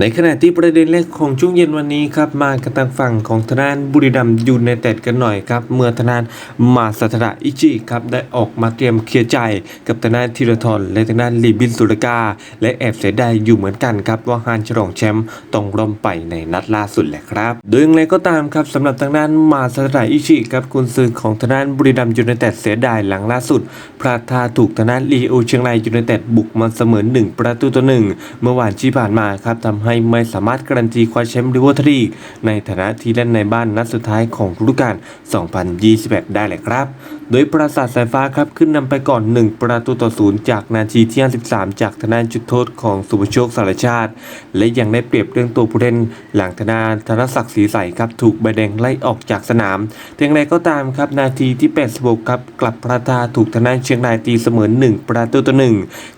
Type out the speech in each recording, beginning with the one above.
ในขณะที่ประเด็นแรกของช่วงเย็นวันนี้ครับมากันทางฝั่งของทางด้านบุรีรัมยูไนเต็ดกันหน่อยครับเมื่อทางด้านมาสัตระอิจิครับได้ออกมาเตรียมเคลียร์ใจกับทางด้านธีรทรและทางด้านลีบินสุรกา และแอบเสียดายอยู่เหมือนกันครับว่าฮานฉลองแชมป์ต้องร่มไปในนัดล่าสุดแหละครับ โดยอย่างไรก็ตามครับสำหรับทางด้านมาสัตระอิจิครับกุนซือของทางด้านบุรีรัมยูไนเต็ดเสียดายหลังล่าสุดพลาดท่าถูกทางด้านลีโอเชียงรายยูไนเต็ดบุกมาเสมอหนึ่งประตูต่อหนึ่งเมื่อวานที่ผ่านมาครับทำให้ไม่สามารถการันตีคว้าแชมป์ลิเวอร์พูลในฐานะที่เล่นในบ้านนัดสุดท้ายของฤดูกาล 2021 ได้เลยครับ โดยปราสาทสายฟ้าครับขึ้นนำไปก่อน 1 ประตูต่อศูนย์จากนาทีที่ 53 จากทางด้านจุดโทษของสุภโชคสารชาติ และยังได้เปรียบเรื่องตัวผู้เล่น หลังทางด้านธนศักดิ์ศรีใสครับถูกใบแดงไล่ออกจากสนามแต่อย่างไรก็ตามครับนาทีที่ 86 ครับกลับพระทาถูกทางด้านเชียงรายตีเสมอ 1 ประตูต่อหนึ่ง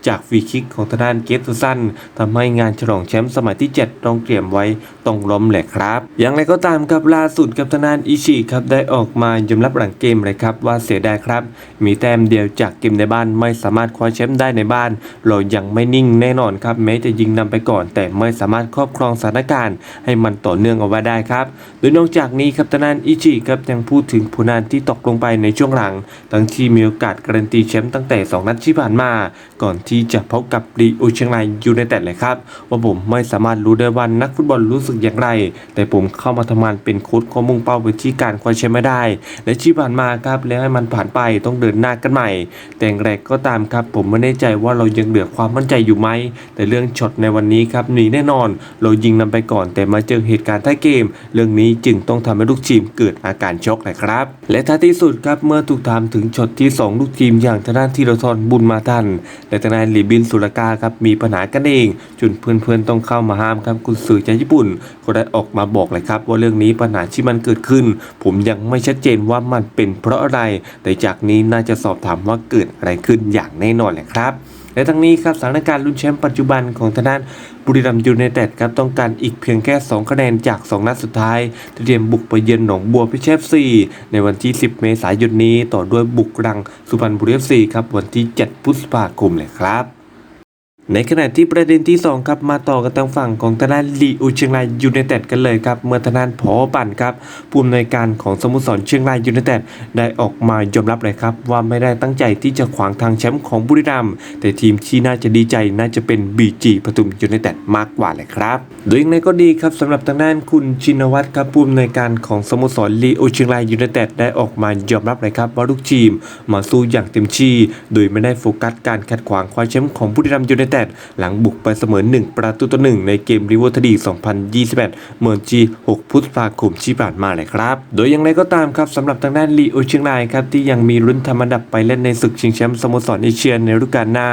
จากฟรีคิกของทางด้านเกตสุสันทำให้งานฉลองแชมป์สมัยที่ 7 ต้องเตรียมไว้ต้องล้มแหละครับ อย่างไรก็ตามครับล่าสุดกับทางด้านอิชิครับได้ออกมายอมรับหลังเกมเลยครับว่าเสียดายครับ มีแต้มเดียวจากเกมในบ้านไม่สามารถคว้าแชมป์ได้ในบ้าน เรายังไม่นิ่งแน่นอนครับแม้จะยิงนำไปก่อน แต่ไม่สามารถครอบครองสถานการณ์ ให้มันต่อเนื่องเอาไว้ได้ครับ โดยนอกจากนี้ครับทางด้านอิชิครับยังพูดถึงผลงานที่ตกลงไปในช่วงหลัง ทั้งที่มีโอกาสการันตีแชมป์ตั้งแต่ 2 นัดที่ผ่านมา ก่อนที่จะพบกับรีโอเชียงรายยูไนเต็ดเลยครับว่าผมไม่สามารถรู้ได้ว่านักฟุตบอลรู้สึกอย่างไร แต่ผมเข้ามาทำงานเป็นโค้ชข้อมุ่งเป้าไปที่การคว้าแชมป์ไม่ได้ และที่ผ่านมาครับแล้วให้มันผ่านไปต้องเดินหน้ากันใหม่ แต่งไรกก็ตามครับ ผมไม่แน่ใจว่าเรายังเหลือความมั่นใจอยู่ไหม แต่เรื่องช็อตในวันนี้ครับหนีแน่นอน เรายิงนำไปก่อน แต่มาเจอเหตุการณ์ท้ายเกม เรื่องนี้จึงต้องทำให้ลูกทีมเกิดอาการช็อกนะครับ และท้ายที่สุดครับเมื่อถูกถามถึงช็อตที่สองลูกทีมอย่างทางด้านธีรทรบุญมาทันและทางด้านลีบินสุรกาครับมีปัญหากันเองจนเพื่อนๆต้องเข้ามาห้ามครับกุนซือจากญี่ปุ่น ก็ได้ออกมาบอกเลยครับ ว่าเรื่องนี้ปัญหาที่มันเกิดขึ้น ผมยังไม่ชัดเจนว่ามันเป็นเพราะอะไร แต่จากนี้น่าจะสอบถามว่าเกิดอะไรขึ้นอย่างแน่นอนแหละครับและทั้งนี้ครับสถานการณ์ลุ้นแชมป์ปัจจุบันของทางด้านบุรีรัมย์ยูไนเต็ดครับต้องการอีกเพียงแค่ 2 คะแนนจาก 2 นัดสุดท้ายเตรียมบุกไปเยือนหนองบัวพิเชฟซีในวันที่ 10 เมษายนนี้ต่อด้วยบุกรังสุพรรณบุรีเอฟซีครับวันที่ 7 พฤษภาคมเลยครับ ในขณะที่ประเด็นที่ 2 ครับมาต่อกันทางฝั่งของทางด้านลีอูเชียงรายยูไนเต็ดกันเลยครับเมื่อทางด้านผอปั่นครับผู้อำนวยการของสโมสรเชียงรายยูไนเต็ดได้ออกมายอมรับเลยครับ ว่าไม่ได้ตั้งใจที่จะขวางทางแชมป์ของบุรีรัมย์แต่ทีมที่น่าจะดีใจน่าจะเป็น BG ปทุมยูไนเต็ดมากกว่าเลยครับโดยอย่างไรก็ดีครับสำหรับทางด้านคุณชินวัตรครับผู้อำนวยการของสโมสรลีโอเชียงรายยูไนเต็ดได้ออกมายอมรับเลยครับว่าลูกทีมมาสู้อย่างเต็มที่ โดยไม่ได้โฟกัสการขัดขวางคว้าแชมป์ของบุรีรัมย์ยูไนเต็ดหลังบุกไปเสมอ 1 ประตูต่อหนึ่งในเกมริเวอร์ทดี 2021 เมื่อจี 6 พฤษภาคมที่ผ่านมาเลยครับ โดยอย่างไรก็ตามครับสำหรับทางด้านลีโอเชียงรายครับที่ยังมีลุ้นทำอันดับไปเล่นในศึกชิงแชมป์สโมสรเอเชียในฤดูกาลหน้า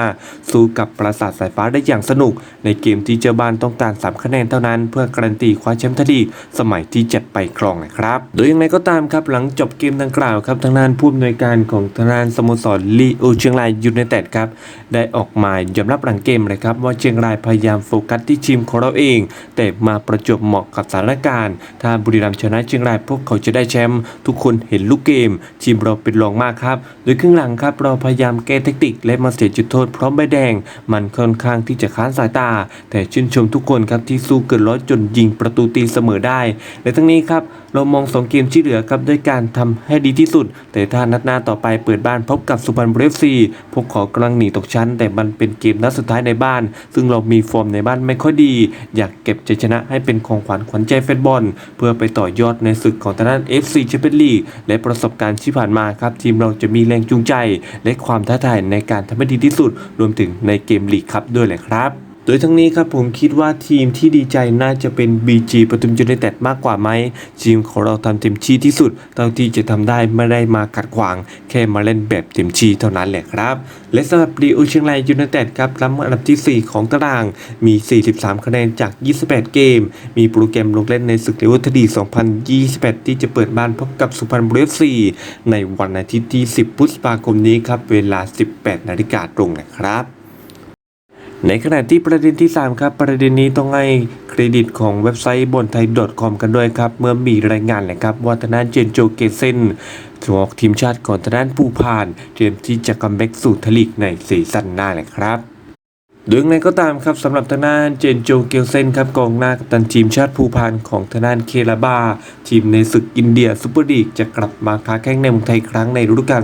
สู้กับปราสาทสายฟ้าได้อย่างสนุก ในเกมที่เจ้าบ้านต้องการ 3 คะแนนเท่านั้น เพื่อการันตีคว้าแชมป์ทดีสมัยที่7ไปครองนะครับ โดยอย่างไรก็ตามครับหลังจบเกมดังกล่าวครับทางด้านผู้อำนวยการของทางด้านสโมสรลีโอเชียงรายยูไนเต็ดครับได้ออกมายอมรับหลังเกมเลยครับว่าเชียงรายพยายามโฟกัสที่ทีมของเราเอง แต่มาประจวบเหมาะกับสถานการณ์ ถ้าบุรีรัมย์ชนะเชียงรายพวกเขาจะได้แชมป์ทุกคนเห็นลูกเกม ทีมเราเป็นรองมากครับโดยครึ่งหลังครับเราพยายามแก้เทคนิคและมาเสียจุดโทษพร้อมใบแดง มันค่อนข้างที่จะค้านสายตา แต่ชื่นชมทุกคนครับที่สู้เกินร้อยจนยิงประตูตีเสมอได้ และทั้งนี้ครับเรามองสองเกมที่เหลือครับด้วยการทำให้ดีที่สุด แต่ถ้านัดหน้าต่อไปเปิดบ้านพบกับสุพรรณบุรีเอฟซีพวกเขากำลังหนีตกชั้น แต่มันเป็นเกมนัดสุดท้ายในบ้าน ซึ่งเรามีฟอร์มในบ้านไม่ค่อยดี อยากเก็บใจชนะให้เป็นของขวัญขวัญใจแฟนบอล เพื่อไปต่อยอดในศึกของทางด้าน FC แชมเปี้ยนลีกและประสบการณ์ที่ผ่านมาครับ ทีมเราจะมีแรงจูงใจ และความท้าทายในการทำให้ดีที่สุด รวมถึงในเกมลีกครับด้วยแหละครับ โดยทั้งนี้ครับผมคิดว่าทีมที่ดีใจน่าจะเป็น BG ปทุมยูไนเต็ดมากกว่าไหมทีมของเราทำเต็มที่ที่สุดเท่าที่จะทำได้ไม่ได้มาขัดขวาง แค่มาเล่นแบบเต็มที่เท่านั้นแหละครับ และสำหรับรีโอเชียงรายยูไนเต็ดครับลำอันดับที่ 4 ของตารางมี 43 คะแนนจาก 28 เกม มีโปรแกรมลงเล่นในศึกเลวทดี 2028 ที่จะเปิดบ้านพบกับสุพรรณบุรีฟซีในวันอาทิตย์ที่ 10 พฤษภาคมนี้ครับเวลา 18 นาฬิกาตรงนะครับ ในขณะที่ประเด็นที่ 3 ครับ ประเด็นนี้ต้องให้เครดิตของเว็บไซต์บนไทย .com กันด้วยครับ เมื่อมีรายงานแหละครับว่าทางด้านเจนโจเกเซนถูกทีมชาติก่องทางด้านผู้พาน เตรียมที่จะคัมแบ็กสู่ทลีกในซีซั่นหน้าแหละครับ โดยอย่างไรก็ตามครับสำหรับทางด้านเจนโจเกลเซนครับกองหน้ากัปตันทีมชาติภูพานของทางด้านเคลาบา ทีมในศึกอินเดียซูเปอร์ลีกจะกลับมาค้าแข่งในเมืองไทยครั้งในฤดูกาล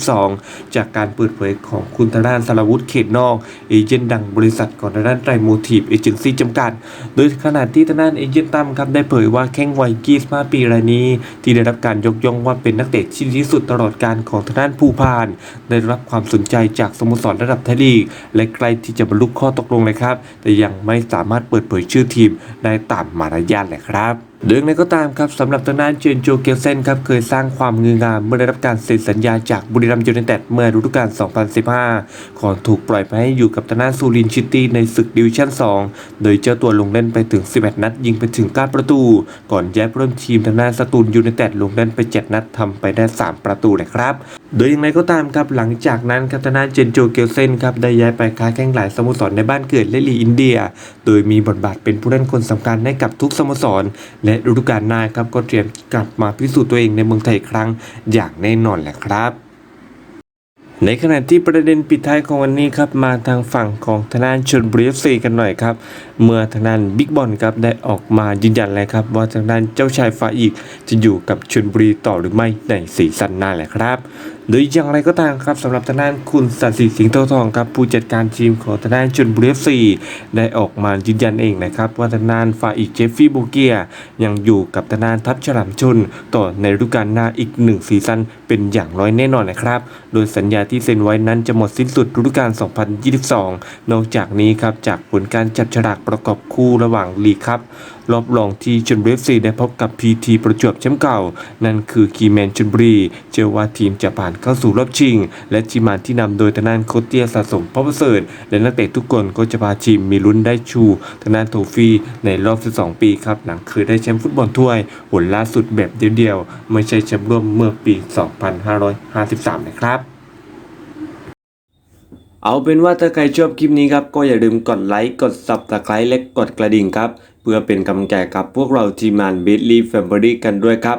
2022 จากการเปิดเผยของคุณทางด้านสารวุฒิเขตนอก เอเจนต์ดังบริษัทของทางด้านไตรโมทีฟเอเจนซี่จำกัด โดยขณะที่ทางด้านเอเจนต์ตั้มครับได้เผยว่าแข้งวัย25ปีรายนี้ ที่ได้รับการยกย่องว่าเป็นนักเตะที่ดีที่สุดตลอดการของทางด้านภูพาน ได้รับความสนใจจากสโมสรระดับไทยลีกและใกล้ที่จะบรรลุข้อตกลงเลยครับ แต่ยังไม่สามารถเปิดเผยชื่อทีมได้ตามมารยาทเลยครับเรื่องนั้นก็ตามครับสำหรับทางด้านเจนโจเกลเซนครับเคยสร้างความงืองามเมื่อได้รับการเซ็นสัญญาจากบุรีรัมย์ยูไนเต็ดเมื่อฤดูกาล 2015 ก่อนถูกปล่อยไปให้อยู่กับทางด้านซูรินทร์ซิตี้ในศึกดิวิชั่น 2 โดยเจ้าตัวลงเล่นไปถึง 11 นัด ยิงไปถึง 9 ประตู ก่อนย้ายร่วมทีมทางด้านสตูลยูไนเต็ดลงเล่นไป 7 นัดทำไปได้ 3 ประตูเลยครับ โดยอย่างไรก็ตามครับหลังจากนั้นครับทางด้าเจนโจเกลเซนครับได้ย้ายไปค้าแข่งหลายสโมสรในบ้านเกิดและลีอินเดีย โดยมีบทบาทเป็นผู้เล่นคนสำคัญให้กับทุกสโมสร และฤดูกาลหน้าครับก็เตรียมกลับมาพิสูจน์ตัวเองในเมืองไทยอีกครั้งอย่างแน่นอนแหละครับในขณะที่ประเด็นปิดท้ายของวันนี้ครับมาทางฝั่งของทางด้านชนบุรีเอฟซีกันหน่อยครับ เมื่อทางด้านบิ๊กบอลครับได้ออกมายืนยันเลยครับ ว่าทางด้านเจ้าชายฟ้าอีกจะอยู่กับชนบุรีต่อหรือไม่ในซีซั่นหน้าแหละครับ โดยอย่างไรก็ตามครับสำหรับทางด้านคุณสันติสิงห์โตทองครับผู้จัดการทีมของทางด้านชนบุรีเอฟซีได้ออกมายืนยันเองนะครับ ว่าทางด้านฟ้ายอีกเจฟฟี่บูเกียยังอยู่กับทางด้านทัพฉลามชน ต่อในฤดูกาลหน้าอีกหนึ่งซีซั่นเป็นอย่างน้อยแน่นอนนะครับ โดยสัญญาที่เซ็นไว้นั้นจะหมดสิ้นสุดฤดูกาล 2022 นอกจากนี้ครับจากผลการจับฉลากประกอบคู่ระหว่างลีครับรอบรองที่ชนบุรีเอฟซีได้พบกับพีทีประจวบแชมป์เก่า นั่นคือคีแมนชนบุรีเชื่อว่าทีมจะผ่านเข้าสู่รอบชิง และทีมงานที่นำโดยทางด้านโคเตียสะสมพบประเสริฐและนักเตะทุกคนก็จะพาทีมมีลุ้นได้ชูทางด้านโทฟี่ในรอบ 12 ปีครับ หลังเคยได้แชมป์ฟุตบอลถ้วยหนล่าสุดแบบเดียวๆ ไม่ใช่แชมป์ร่วมเมื่อปี 2553 นะครับเอาเป็นว่าถ้าใครชอบคลิปนี้ครับ ก็อย่าลืมกดไลค์ กด subscribe และกดกระดิ่งครับ เพื่อเป็นกำลังใจกับพวกเราทีมงาน b i t l y Family กันด้วยครับ